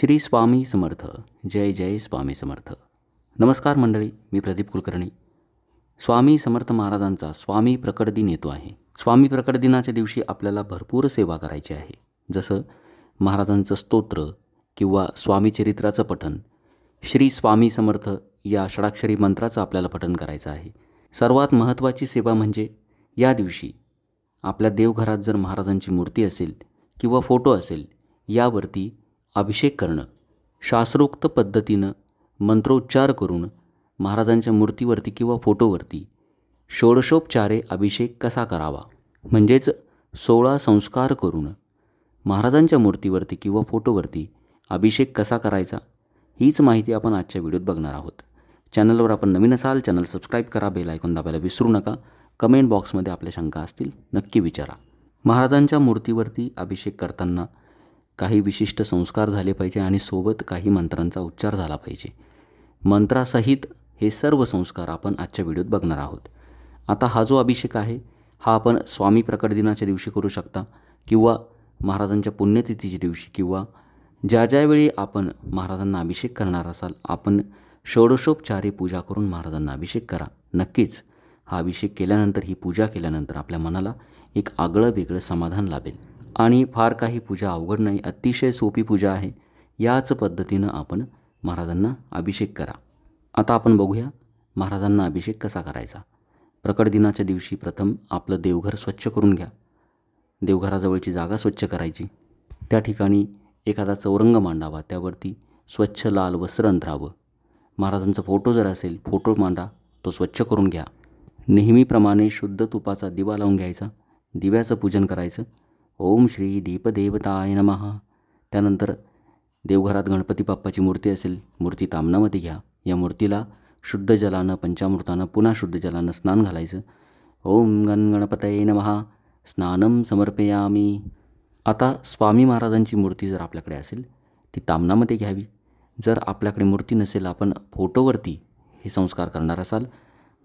श्री स्वामी समर्थ. जय जय स्वामी समर्थ. नमस्कार मंडळी मी प्रदीप कुलकर्णी. स्वामी समर्थ महाराजांचा स्वामी प्रकट दिन येतो आहे. स्वामी प्रकट दिनाच्या दिवशी आपल्याला भरपूर सेवा करायची आहे. जसं महाराजांचं स्तोत्र किंवा स्वामी चरित्राचं पठण. श्री स्वामी समर्थ या षडाक्षरी मंत्राचं आपल्याला पठण करायचं आहे. सर्वात महत्त्वाची सेवा म्हणजे या दिवशी आपल्या देवघरात जर महाराजांची मूर्ती असेल किंवा फोटो असेल यावरती अभिषेक करणं. शास्त्रोक्त पद्धतीनं मंत्रोच्चार करून महाराजांच्या मूर्तीवरती किंवा फोटोवरती षोडशोपचारे अभिषेक कसा करावा? म्हणजेच सोळा संस्कार करून महाराजांच्या मूर्तीवरती किंवा फोटोवरती अभिषेक कसा करायचा? हीच माहिती आपण आजच्या व्हिडिओत बघणार आहोत. चॅनलवर आपण नवीन असाल चॅनल सबस्क्राईब करा बेल ऐकून दाबायला विसरू नका. कमेंट बॉक्समध्ये आपल्या शंका असतील नक्की विचारा. महाराजांच्या मूर्तीवरती अभिषेक करताना काही विशिष्ट संस्कार झाले पाहिजे आणि सोबत काही मंत्रांचा उच्चार झाला पाहिजे. मंत्रासहित हे सर्व संस्कार आपण आजच्या व्हिडिओत बघणार आहोत. आता हा जो अभिषेक आहे हा आपण स्वामी प्रकट दिनाच्या दिवशी करू शकता किंवा महाराजांच्या पुण्यतिथीच्या दिवशी किंवा ज्या ज्यावेळी आपण महाराजांना अभिषेक करणार असाल आपण षोडशोपचारी पूजा करून महाराजांना अभिषेक करा. नक्कीच हा अभिषेक केल्यानंतर ही पूजा केल्यानंतर आपल्या मनाला एक आगळं वेगळं समाधान लाभेल. आणि फार काही पूजा अवघड नाही अतिशय सोपी पूजा आहे. याच पद्धतीनं आपण महाराजांना अभिषेक करा. आता आपण बघूया महाराजांना अभिषेक कसा करायचा. प्रकट दिनाच्या दिवशी प्रथम आपलं देवघर स्वच्छ करून घ्या. देवघराजवळची जागा स्वच्छ करायची. त्या ठिकाणी एखादा चौरंग मांडावा त्यावरती स्वच्छ लाल वस्त्र अंतरावं. महाराजांचा फोटो जर असेल फोटो मांडा तो स्वच्छ करून घ्या. नेहमीप्रमाणे शुद्ध तुपाचा दिवा लावून घ्यायचा. दिव्याचं पूजन करायचं. ओम श्री दीपदेवताय नमः. त्यानंतर देवघरात गणपती बाप्पाची मूर्ती असेल मूर्ती तामणामध्ये घ्या. या मूर्तीला शुद्ध जलानं पंचामृतानं पुन्हा शुद्ध जलानं स्नान घालायचं. ओम गण गणपतये नमः. स्नानम समर्पयामी. आता स्वामी महाराजांची मूर्ती जर आपल्याकडे असेल ती तामणामध्ये घ्यावी. जर आपल्याकडे मूर्ती नसेल आपण फोटोवरती हे संस्कार करणार असाल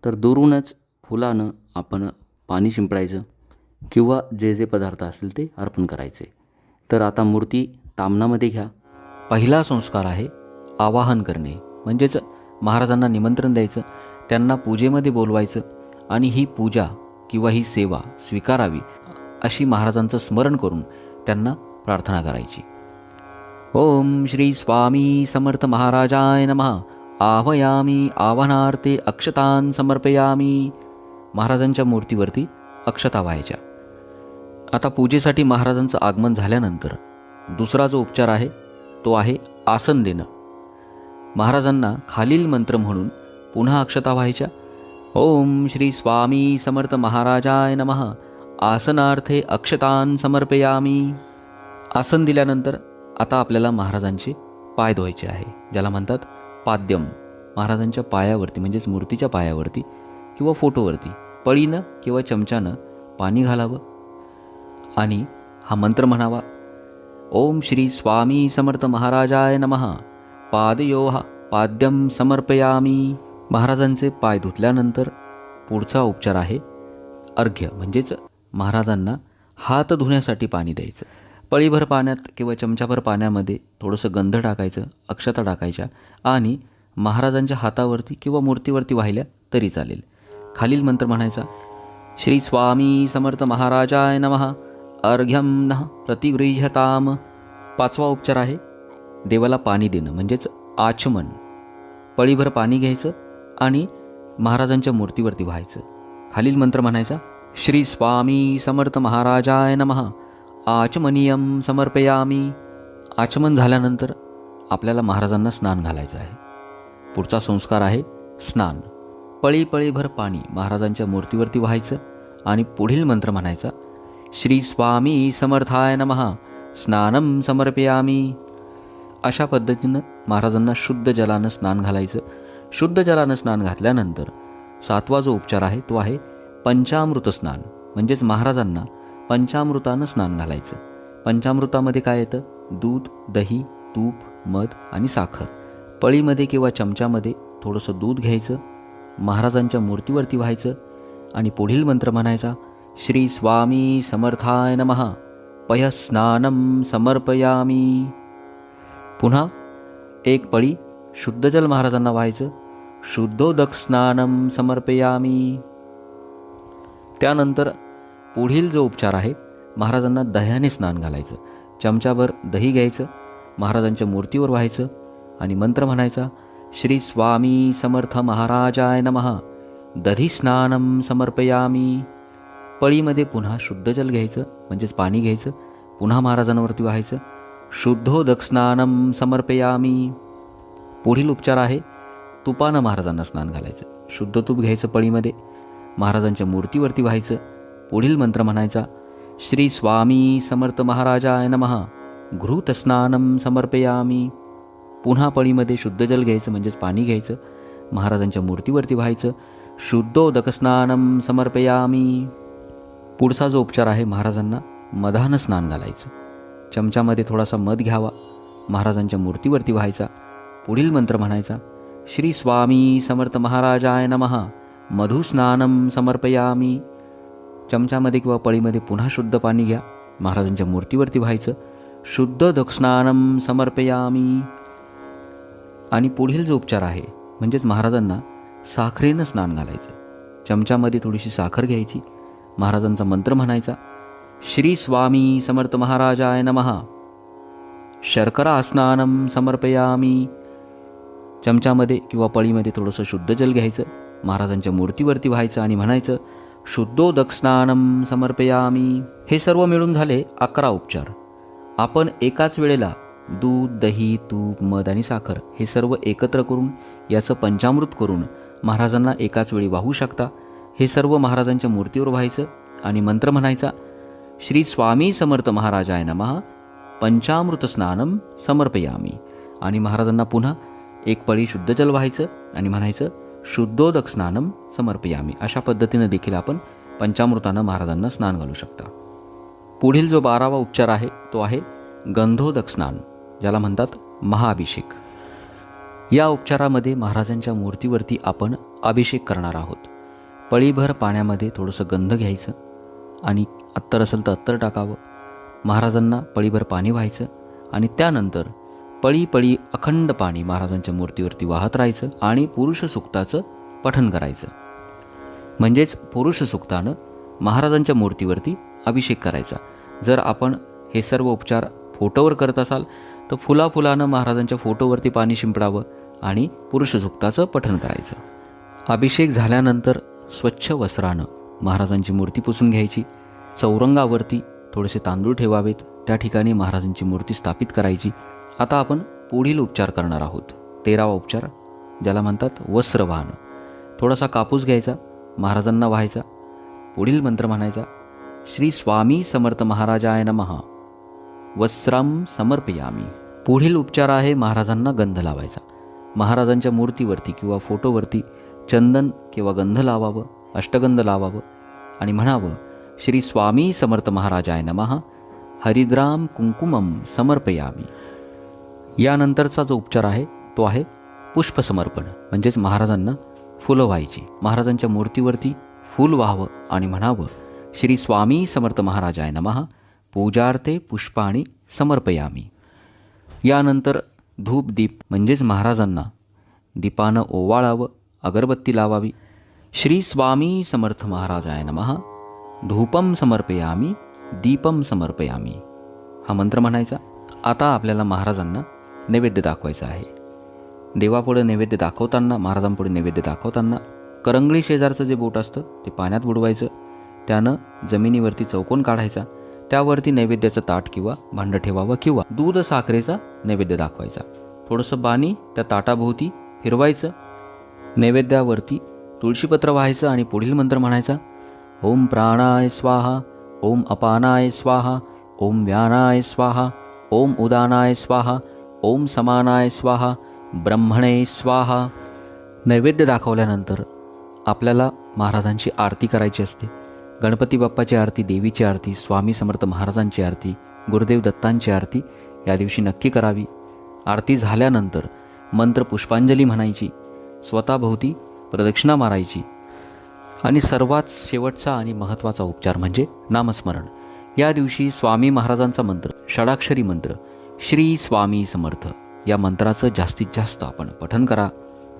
तर दुरूनच फुलानं आपण पाणी शिंपडायचं. किंवा जे जे पदार्थ असेल ते अर्पण करायचे. तर आता मूर्ती तामणामध्ये घ्या. पहिला संस्कार आहे आवाहन करणे. म्हणजेच महाराजांना निमंत्रण द्यायचं त्यांना पूजेमध्ये बोलवायचं आणि ही पूजा किंवा ही सेवा स्वीकारावी अशी महाराजांचं स्मरण करून त्यांना प्रार्थना करायची. ओम श्री स्वामी समर्थ महाराजाय नमः. आह्वयामी आवाहनार्थे अक्षतान समर्पयामी. महाराजांच्या मूर्तीवरती अक्षता व्हायच्या आता पूजेसाठी महाराजांचं आगमन झाल्यानंतर दुसरा जो उपचार आहे तो आहे आसन देणं. महाराजांना खालील मंत्र म्हणून पुन्हा अक्षता व्हायच्या ओम श्री स्वामी समर्थ महाराजाय नमः. आसनार्थे अक्षतान समर्पयामी. आसन दिल्यानंतर आता आपल्याला महाराजांचे पाय धुवायचे आहे ज्याला म्हणतात पाद्यम. महाराजांच्या पायावरती म्हणजेच मूर्तीच्या पायावरती किंवा फोटोवरती पळीनं किंवा चमच्यानं पाणी घालावं. आणि हा मंत्र म्हणावा ओम श्री स्वामी समर्थ महाराजाय नमः. पादयोहा पाद्यम समर्पयामी. महाराजांचे पाय धुतल्यानंतर पुढचा उपचार आहे अर्घ्य म्हणजेच महाराजांना हात धुण्यासाठी पाणी द्यायचं. पळीभर पाण्यात किंवा चमच्याभर पाण्यामध्ये थोडंसं गंध टाकायचं अक्षता टाकायच्या आणि महाराजांच्या हातावरती किंवा मूर्तीवरती वाहिल्या तरी चालेल. खालील मंत्र म्हणायचा. श्री स्वामी समर्थ महाराजाय नमः. अर्घ्यम नः प्रतिगृह्यताम. पाचवा उपचार आहे. देवाला पाणी देणं म्हणजेच आचमन. पळीभर पाणी घ्यायचं आणि महाराजांच्या मूर्तीवरती व्हायचं. खालील मंत्र म्हणायचा. श्री स्वामी समर्थ महाराजाय नमः. आचमनीयम समर्पयामी. आचमन झाल्यानंतर आपल्याला महाराजांना स्नान घालायचं आहे. पुढचा संस्कार आहे स्नान. पळी पळीभर पाणी महाराजांच्या मूर्तीवरती व्हायचं आणि पुढील मंत्र म्हणायचा श्री स्वामी समर्थाय नमः स्नानम समर्पयामी. अशा पद्धतीनं महाराजांना शुद्ध जलानं स्नान घालायचं. शुद्ध जलानं स्नान घातल्यानंतर सातवा जो उपचार आहे तो आहे पंचामृत स्नान. म्हणजेच महाराजांना पंचामृतानं स्नान घालायचं. पंचामृतामध्ये काय येतं? दूध दही तूप मध आणि साखर. पळीमध्ये किंवा चमच्यामध्ये थोडंसं दूध घ्यायचं. महाराजांच्या मूर्तीवरती व्हायचं आणि पुढील मंत्र म्हणायचा श्री स्वामी समर्थाय नमः पयस्नानम समर्पयामी. पुन्हा एक पळी शुद्धजल महाराजांना व्हायचं शुद्धोदक स्नानम समर्पयामी. त्यानंतर पुढील जो उपचार आहे महाराजांना दह्याने स्नान घालायचं चमच्याभर दही घ्यायचं महाराजांच्या मूर्तीवर व्हायचं आणि मंत्र म्हणायचा श्री स्वामी समर्थ महाराजाय नमः. दधीस्नानम समर्पयामी. पळीमध्ये पुन्हा शुद्ध जल घ्यायचं म्हणजेच पाणी घ्यायचं पुन्हा महाराजांवरती व्हायचं. शुद्धोदक स्नानम समर्पयामी. पुढील उपचार आहे तुपानं महाराजांना स्नान घालायचं. शुद्ध तूप घ्यायचं पळीमध्ये महाराजांच्या मूर्तीवरती व्हायचं. पुढील मंत्र म्हणायचा श्री स्वामी समर्थ महाराजाय नमः. घृत स्नानम समर्पयामी. पुन्हा पळीमध्ये शुद्ध जल घ्यायचं म्हणजेच पाणी घ्यायचं महाराजांच्या मूर्तीवरती व्हायचं शुद्धोदक स्नानम समर्पयामी. पुढचा जो उपचार आहे महाराजांना मधानं स्नान घालायचं. चमच्यामध्ये थोडासा मध घ्यावा महाराजांच्या मूर्तीवरती व्हायचा पुढील मंत्र म्हणायचा श्री स्वामी समर्थ महाराजाय नमः मधुस्नानम समर्पयामी. चमच्यामध्ये किंवा पळीमध्ये पुन्हा शुद्ध पाणी घ्या महाराजांच्या मूर्तीवरती व्हायचं शुद्ध दक्षस्नानम समर्पयामी. आणि पुढील जो उपचार आहे म्हणजेच महाराजांना साखरेनं स्नान घालायचं. चमच्यामध्ये थोडीशी साखर घ्यायची. महाराजांचा मंत्र म्हणायचा श्री स्वामी समर्थ महाराजाय नमहा शर्करा स्नानम समर्पयामी. चमच्यामध्ये किंवा पळीमध्ये थोडंसं शुद्ध जल घ्यायचं. महाराजांच्या मूर्तीवरती व्हायचं आणि म्हणायचं शुद्धोदक स्नानम समर्पयामी. हे सर्व मिळून झाले अकरा उपचार. आपण एकाच वेळेला दूध दही तूप मध आणि साखर हे सर्व एकत्र करून याचं पंचामृत करून महाराजांना एकाच वेळी वाहू शकता. हे सर्व महाराजांच्या मूर्तीवर व्हायचं आणि मंत्र म्हणायचा श्री स्वामी समर्थ महाराजाय नमः. पंचामृत स्नानम समर्पयामी. आणि महाराजांना पुन्हा एक पळी शुद्ध जल व्हायचं आणि म्हणायचं शुद्धोदक स्नानम समर्पयामी. अशा पद्धतीनं देखील आपण पंचामृतानं महाराजांना स्नान घालू शकता. पुढील जो बारावा उपचार आहे तो आहे गंधोदक स्नान. ज्याला म्हणतात महाअभिषेक. या उपचारामध्ये महाराजांच्या मूर्तीवरती आपण अभिषेक करणार आहोत. पळीभर पाण्यामध्ये थोडंसं गंध घ्यायचं आणि अत्तर असेल तर अत्तर टाकावं. महाराजांना पळीभर पाणी व्हायचं आणि त्यानंतर पळी पळी अखंड पाणी महाराजांच्या मूर्तीवरती वाहत राहायचं आणि पुरुष सुक्ताचं पठन करायचं. म्हणजेच पुरुष सुक्तानं महाराजांच्या मूर्तीवरती अभिषेक करायचा. जर आपण हे सर्व उपचार फोटोवर करत असाल तर फुला फुलानं महाराजांच्या फोटोवरती पाणी शिंपडावं आणि पुरुषसुक्ताचं पठण करायचं. अभिषेक झाल्यानंतर स्वच्छ वस्त्रानं महाराजांची मूर्ती पुसून घ्यायची. चौरंगावरती थोडेसे तांदूळ ठेवावेत. त्या ठिकाणी महाराजांची मूर्ती स्थापित करायची. आता आपण पुढील उपचार करणार आहोत. तेरावा उपचार ज्याला म्हणतात वस्त्र वाहन थोडासा कापूस घ्यायचा महाराजांना व्हायचा. पुढील मंत्र म्हणायचा श्री स्वामी समर्थ महाराजाय महा वस्त्राम समर्पयामी. पुढील उपचार आहे महाराजांना गंध लावायचा. महाराजांच्या मूर्तीवरती किंवा फोटोवरती चंदन किंवा गंध लावावं अष्टगंध लावावं आणि म्हणावं श्री स्वामी समर्थ महाराजाय नमहा हरिद्राम कुंकुमम समर्पयामी. यानंतरचा जो उपचार आहे तो आहे पुष्पसमर्पण. म्हणजेच महाराजांना फुलं व्हायची. महाराजांच्या मूर्तीवरती फूल व्हावं आणि म्हणावं श्री स्वामी समर्थ महाराजाय नमहा पूजार्थे पुष्पाणी समर्पयामी. यानंतर धूप दीप म्हणजेच महाराजांना दीपानं ओवाळावं अगरबत्ती लावावी. श्री स्वामी समर्थ महाराजाय नमः. धूपम समर्पयामी दीपम समर्पयामी. हा मंत्र म्हणायचा. आता आपल्याला महाराजांना नैवेद्य दाखवायचा आहे. देवापुढे नैवेद्य दाखवताना महाराजांपुढे नैवेद्य दाखवताना करंगळी शेजारचं जे बोट असतं ते पाण्यात बुडवायचं. त्यानं जमिनीवरती चौकोन काढायचा. त्यावरती नैवेद्याचं ताट किंवा भांडं ठेवावं किंवा दूध साखरेचा नैवेद्य दाखवायचा. थोडंसं पाणी त्या ताटाभोवती फिरवायचं. नैवेद्यावरती तुळशीपत्र व्हायचं आणि पुढील मंत्र म्हणायचा ओम प्राणाय स्वाहा ओम अपानाय स्वाहा ओम व्यानाय स्वाहा ओम उदानाय स्वाहा ओम समानाय स्वाहा ब्रह्मणे स्वाहा. नैवेद्य दाखवल्यानंतर आपल्याला महाराजांची आरती करायची असते. गणपती बाप्पाची आरती देवीची आरती स्वामी समर्थ महाराजांची आरती गुरुदेव दत्तांची आरती या दिवशी नक्की करावी. आरती झाल्यानंतर मंत्र पुष्पांजली म्हणायची स्वतःभोवती प्रदक्षिणा मारायची. आणि सर्वात शेवटचा आणि महत्त्वाचा उपचार म्हणजे नामस्मरण. या दिवशी स्वामी महाराजांचा मंत्र षडाक्षरी मंत्र श्री स्वामी समर्थ या मंत्राचं जास्तीत जास्त आपण पठन करा.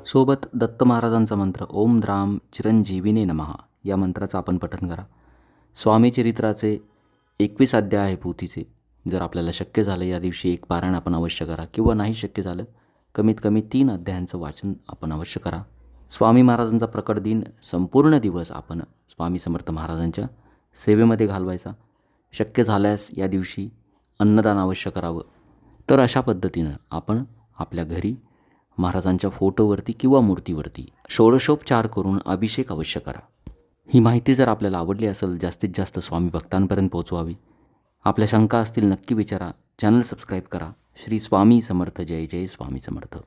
सोबत दत्त महाराजांचा मंत्र ओम द्राम चिरंजीविने नमहा या मंत्राचं आपण पठन करा. स्वामी चरित्राचे एकवीस अध्याय आहे पोथीचे जर आपल्याला शक्य झालं या दिवशी एक पारायण आपण अवश्य करा किंवा नाही शक्य झालं कमीत कमी तीन अध्यायांचं वाचन आपण अवश्य करा. स्वामी महाराजांचा प्रकट दिन संपूर्ण दिवस आपण स्वामी समर्थ महाराजांच्या सेवेमध्ये घालवायचा. शक्य झाल्यास या दिवशी अन्नदान अवश्य करावं. तर अशा पद्धतीनं आपण आपल्या घरी महाराजांच्या फोटोवरती किंवा मूर्तीवरती षोडशोपचार करून अभिषेक अवश्य करा. ही माहिती जर आपल्याला आवडली असेल जास्तीत जास्त स्वामी भक्तांपर्यंत पोहोचवावी. आपल्या शंका असतील नक्की विचारा. चॅनल सबस्क्राईब करा. श्री स्वामी समर्थ. जय जय स्वामी समर्थ.